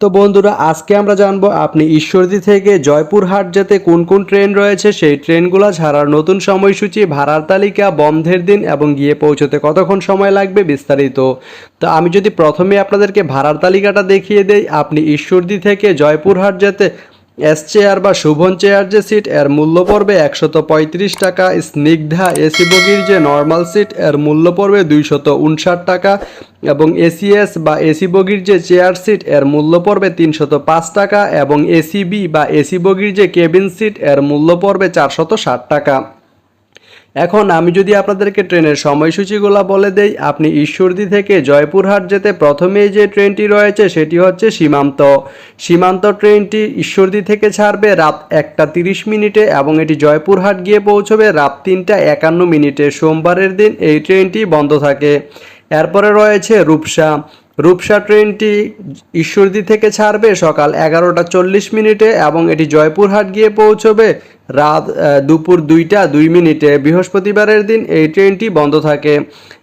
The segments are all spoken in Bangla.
তো বন্ধুরা, আজকে আমরা জানব আপনি ঈশ্বরদি থেকে জয়পুরহাট যেতে কোন কোন ট্রেন রয়েছে? সেই ট্রেনগুলো ছাড়ার নতুন সময়সূচি, ভাড়ার তালিকা, বন্ধের দিন এবং গিয়ে পৌঁছতে কতক্ষণ সময় লাগবে বিস্তারিত। তো আমি যদি প্রথমে আপনাদেরকে ভাড়ার তালিকাটা দেখিয়ে দেই, আপনি ঈশ্বরদি থেকে জয়পুরহাট যেতে এস চেয়ার বা শুভন চেয়ার যে সিট, এর মূল্য পড়বে একশত পঁয়ত্রিশ টাকা। স্নিগ্ধা এসি বগির যে নর্মাল সিট এর মূল্য পড়বে দুইশত উনষাট টাকা। এবং এসিএস বা এসি বগির যে চেয়ার সিট, এর মূল্য পড়বে তিনশত পাঁচ টাকা। এবং এসিবি বা এসি বগির যে কেবিন সিট এর মূল্য পড়বে চারশত ষাট টাকা। এখন আমি যদি আপনাদেরকে ট্রেনের সময়সূচিগুলো বলে দেই, আপনি ঈশ্বরদী থেকে জয়পুরহাট যেতে প্রথমেই যে ট্রেনটি রয়েছে সেটি হচ্ছে সীমান্ত। সীমান্ত ট্রেনটি ঈশ্বরদী থেকে ছাড়বে রাত একটা তিরিশ মিনিটে এবং এটি জয়পুরহাট গিয়ে পৌঁছবে রাত তিনটা একান্ন মিনিটে। সোমবারের দিন এই ট্রেনটি বন্ধ থাকে। এরপরে রয়েছে রূপসা। রূপসা ট্রেনটি ঈশ্বরদী থেকে ছাড়বে সকাল এগারোটা চল্লিশ মিনিটে এবং এটি জয়পুরহাট গিয়ে পৌঁছবে রাত দুপুর দুইটা দুই মিনিটে। বৃহস্পতিবারের দিন এই ট্রেনটি বন্ধ থাকে।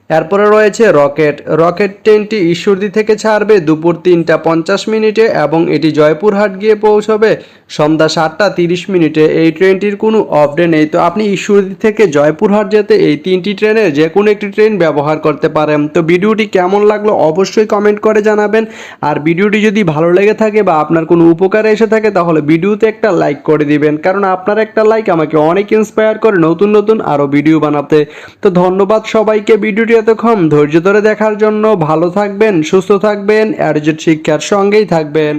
এরপরে রয়েছে রকেট। রকেট ট্রেনটি ঈশ্বরদী থেকে ছাড়বে দুপুর তিনটা পঞ্চাশ মিনিটে এবং এটি জয়পুরহাট গিয়ে পৌঁছবে সন্ধ্যা সাতটা তিরিশ মিনিটে। এই ট্রেনটির কোনো অফ ডে নেই। তো আপনি ঈশ্বরদী থেকে জয়পুরহাট যেতে এই তিনটি ট্রেনের যে কোনো একটি ট্রেন ব্যবহার করতে পারেন। তো ভিডিওটি কেমন লাগল অবশ্যই কমেন্ট করে জানাবেন। আর ভিডিওটি যদি ভালো লেগে থাকে বা আপনার কোনো উপকারে এসে থাকে তাহলে ভিডিওতে একটা লাইক করে দিবেন। কারণ আপনার একটা লাইক আমাকে অনেক ইন্সপায়ার করে নতুন নতুন আরও ভিডিও বানাতে। তো ধন্যবাদ সবাইকে। ভিডিওটি এতক্ষণ ধৈর্য ধরে দেখার জন্য ভালো থাকবেন সুস্থ থাকবেন অ্যাডজেট শিক্ষার সঙ্গেই থাকবেন।